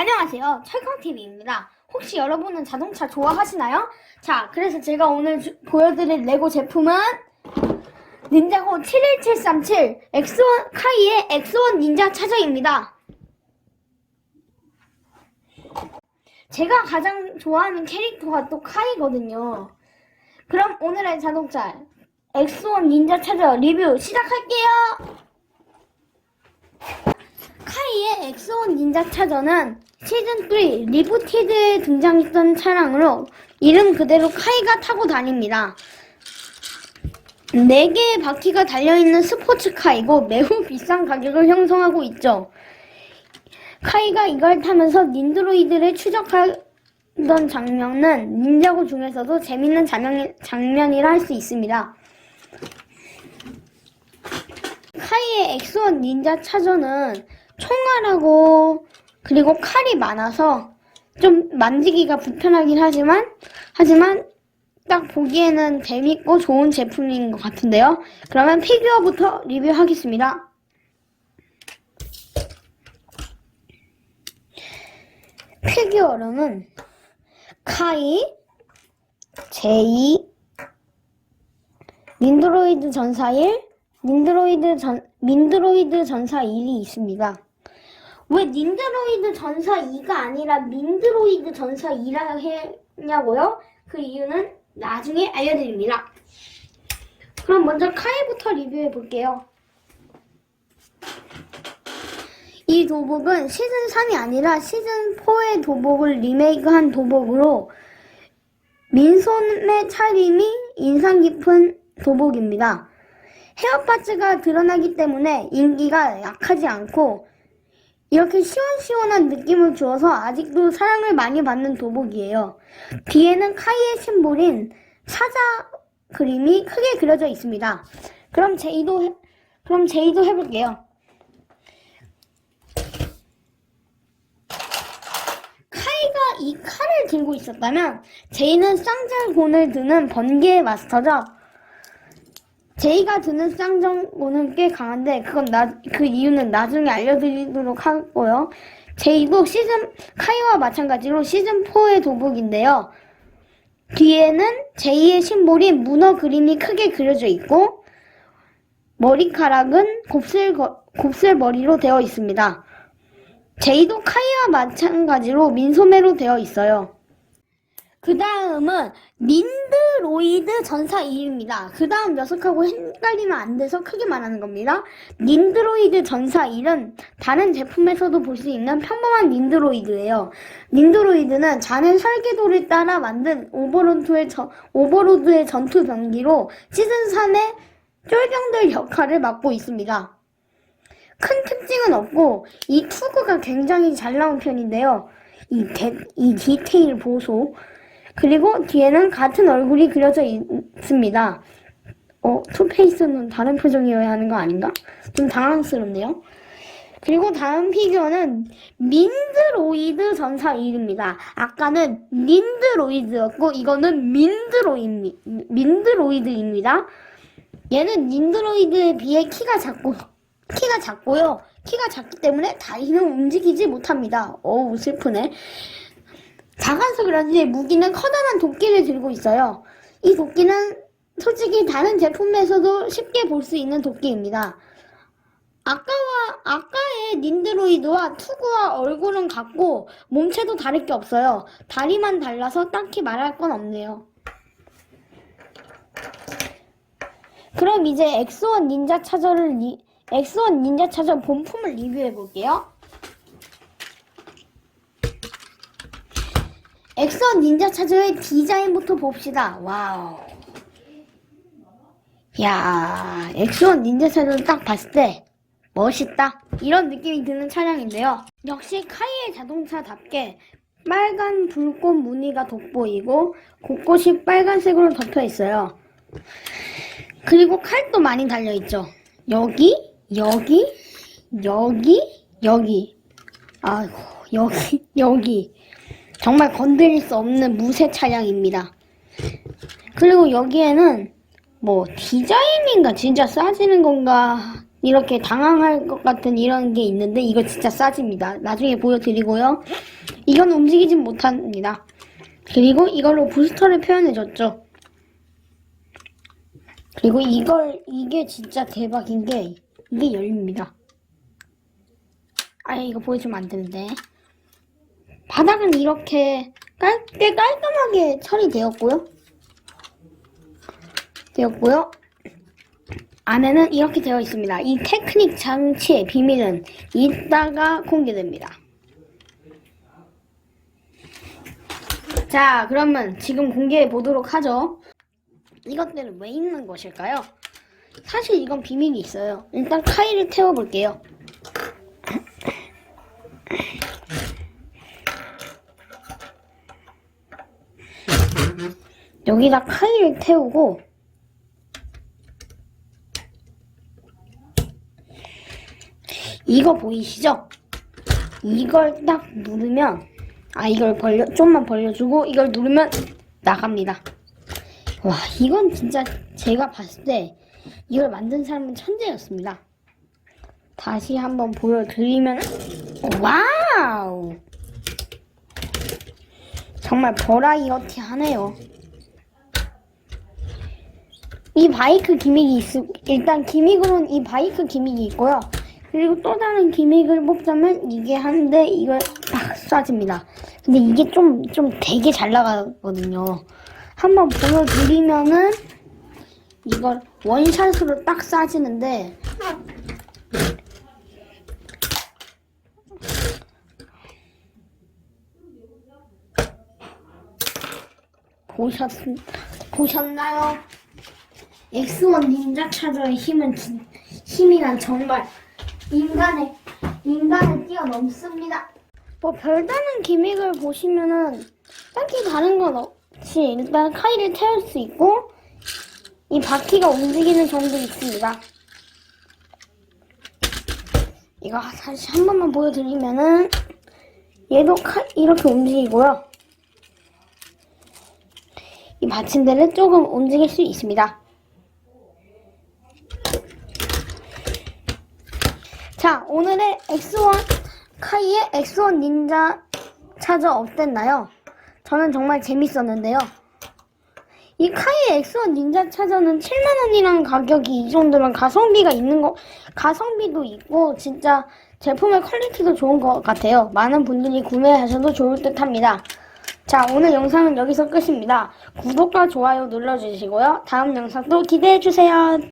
안녕하세요. 철康TV입니다. 혹시 여러분은 자동차 좋아하시나요? 자, 그래서 제가 오늘 주- 보여드릴 레고 제품은 닌자고 71737 X1 카이의 X1 닌자 차저입니다. 제가 가장 좋아하는 캐릭터가 또 카이거든요. 그럼 오늘의 자동차 X1 닌자 차저 리뷰 시작할게요. 카이의 엑소원 닌자 차저는 시즌3 리부티드에 등장했던 차량으로 이름 그대로 카이가 타고 다닙니다. 4개의 바퀴가 달려있는 스포츠카이고 매우 비싼 가격을 형성하고 있죠. 카이가 이걸 타면서 닌드로이드를 추적하던 장면은 닌자고 중에서도 재밌는 장면, 장면이라 할 수 있습니다. 카이의 엑소원 닌자 차저는 총알하고 그리고 칼이 많아서 좀 만지기가 불편하긴 하지만 하지만 딱 보기에는 재밌고 좋은 제품인 것 같은데요. 그러면 피규어부터 리뷰하겠습니다. 피규어로는 카이, 제이, 닌드로이드 전사 1, 닌드로이드 전, 민드로이드 전사 1이 있습니다. 왜 닌드로이드 전사 2가 아니라 민드로이드 전사 2라 했냐고요? 그 이유는 나중에 알려드립니다. 그럼 먼저 카이부터 리뷰해 볼게요. 이 도복은 시즌 3이 아니라 시즌 4의 도복을 리메이크한 도복으로 민소매 차림이 인상 깊은 도복입니다. 헤어 파츠가 드러나기 때문에 인기가 약하지 않고 이렇게 시원시원한 느낌을 주어서 아직도 사랑을 많이 받는 도복이에요. 뒤에는 카이의 심볼인 사자 그림이 크게 그려져 있습니다. 그럼 제이도 해, 그럼 제이도 해볼게요. 카이가 이 칼을 들고 있었다면 제이는 쌍절곤을 드는 번개의 마스터죠. 제이가 드는 쌍정고는 꽤 강한데 그건 나, 그 이유는 나중에 알려드리도록 하고요. 제이도 시즌 카이와 마찬가지로 시즌 4의 도복인데요. 뒤에는 제이의 심볼이 문어 그림이 크게 그려져 있고 머리카락은 곱슬 거- 곱슬 머리로 되어 있습니다. 제이도 카이와 마찬가지로 민소매로 되어 있어요. 그 다음은 닌드로이드 전사 2입니다. 그 다음 녀석하고 헷갈리면 안 돼서 크게 말하는 겁니다. 닌드로이드 전사 1은 다른 제품에서도 볼 수 있는 평범한 닌드로이드예요. 닌드로이드는 자는 설계도를 따라 만든 오버로드의, 저- 오버로드의 전투 병기로 시즌 3의 쫄병들 역할을 맡고 있습니다. 큰 특징은 없고 이 투구가 굉장히 잘 나온 편인데요. 이, 데, 이 디테일 보소. 그리고 뒤에는 같은 얼굴이 그려져 있, 습니다 어, 투페이스는 다른 표정이어야 하는 거 아닌가? 좀 당황스럽네요. 그리고 다음 피규어는 민드로이드 전사 1입니다. 아까는 닌드로이드였고 이거는 민드로이드, 민드로이드입니다. 얘는 닌드로이드에 비해 키가 작고 키가 작고요. 키가 작기 때문에 다리는 움직이지 못합니다. 어우 슬프네. 그런지 무기는 커다란 도끼를 들고 있어요. 이 도끼는 솔직히 다른 제품에서도 쉽게 볼 수 있는 도끼입니다. 아까와 아까의 닌드로이드와 투구와 얼굴은 같고 몸체도 다를 게 없어요. 다리만 달라서 딱히 말할 건 없네요. 그럼 이제 엑소원 닌자 차저를 리, 엑소원 닌자 차저 본품을 리뷰해 볼게요. 엑소 닌자 차저의 디자인부터 봅시다. 와우. 야, 엑소 닌자 차저를 딱 봤을 때 멋있다. 이런 느낌이 드는 차량인데요. 역시 카이의 자동차답게 빨간 불꽃 무늬가 돋보이고 곳곳이 빨간색으로 덮여 있어요. 그리고 칼도 많이 달려 있죠. 여기, 여기, 여기, 여기. 아이고, 여기, 여기. 정말 건드릴 수 없는 무쇠 차량입니다. 그리고 여기에는 뭐 디자인인가 진짜 싸지는 건가 이렇게 당황할 것 같은 이런 게 있는데 이거 진짜 싸집니다. 나중에 보여드리고요. 이건 움직이진 못합니다. 그리고 이걸로 부스터를 표현해줬죠. 그리고 이걸 이게 진짜 대박인 게 이게 열립니다. 아 이거 보여주면 안 되는데 바닥은 이렇게 깔, 꽤 깔끔하게 처리되었고요. 되었고요. 안에는 이렇게 되어 있습니다. 이 테크닉 장치의 비밀은 이따가 공개됩니다. 자, 그러면 지금 공개해 보도록 하죠. 이것들은 왜 있는 것일까요? 사실 이건 비밀이 있어요. 일단 카이를 태워 볼게요. 여기다 카이를 태우고 이거 보이시죠? 이걸 딱 누르면 아 이걸 벌려 좀만 벌려주고 이걸 누르면 나갑니다. 와 이건 진짜 제가 봤을 때 이걸 만든 사람은 천재였습니다. 다시 한번 보여드리면 와우 정말 버라이어티 하네요. 이 바이크 기믹이 있, 일단 기믹으로는 이 바이크 기믹이 있고요. 그리고 또 다른 기믹을 뽑자면 이게 한데 이걸 딱 쏴집니다. 근데 이게 좀, 좀 되게 잘 나가거든요. 한번 보여드리면은 이걸 원샷으로 딱 쏴지는데 보셨, 보셨나요? X1 닌자 차저의 힘은 진, 힘이란 정말 인간의 인간을 뛰어넘습니다. 뭐 별다른 기믹을 보시면은 딱히 다른 건 없이 일단 카이를 태울 수 있고 이 바퀴가 움직이는 점도 있습니다. 이거 다시 한 번만 보여드리면은 얘도 카, 이렇게 움직이고요. 이 받침대를 조금 움직일 수 있습니다. 자, 오늘의 X1 카이의 X1 닌자 차저 어땠나요? 저는 정말 재밌었는데요. 이 카이의 X1 닌자 차저는 7만원이라는 가격이 이 정도면 가성비가 있는 거, 가성비도 있고, 진짜 제품의 퀄리티도 좋은 것 같아요. 많은 분들이 구매하셔도 좋을 듯 합니다. 자, 오늘 영상은 여기서 끝입니다. 구독과 좋아요 눌러주시고요. 다음 영상도 기대해주세요.